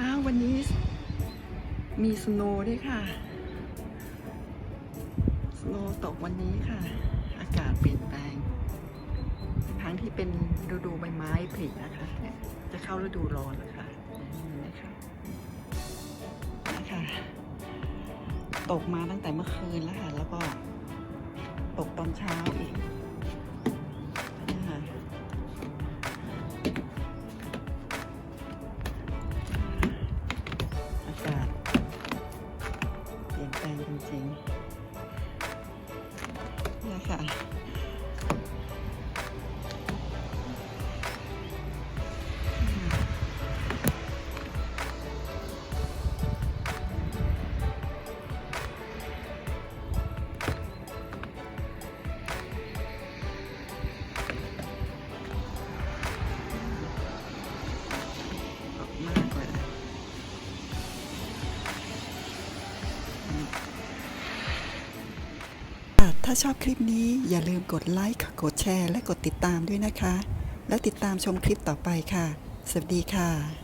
อ้าววันนี้มีสโนว์ด้วยค่ะ สโนว์ตกวันนี้ค่ะ อากาศเปลี่ยนแปลง ทั้งที่เป็นฤดูใบไม้ผลินะคะ จะเข้าฤดูร้อนแล้วค่ะเห็นไหมคะนะคะตกมาตั้งแต่เมื่อคืนแล้วค่ะ แล้วก็ตกตอนเช้า เปลี่ยนแปลงจริงๆนี่ค่ะ ถ้าชอบคลิปนี้อย่าลืมกดไลค์ กดแชร์ และกดติดตามด้วยนะคะ แล้วติดตามชมคลิปต่อไปค่ะ สวัสดีค่ะ